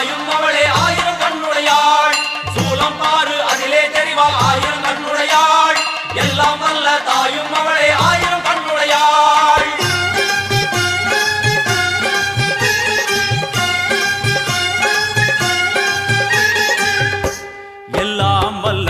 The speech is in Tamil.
ஆயும் அவளே ஆயிரம் கண்ணுடையாள். சூலம் பாரு அதிலே தெரிவாள் ஆயிரம் கண்ணுடையாள். எல்லாம் அல்ல தாயும் அவளே ஆயிரம் கண்ணுடையாள். எல்லாம் வல்ல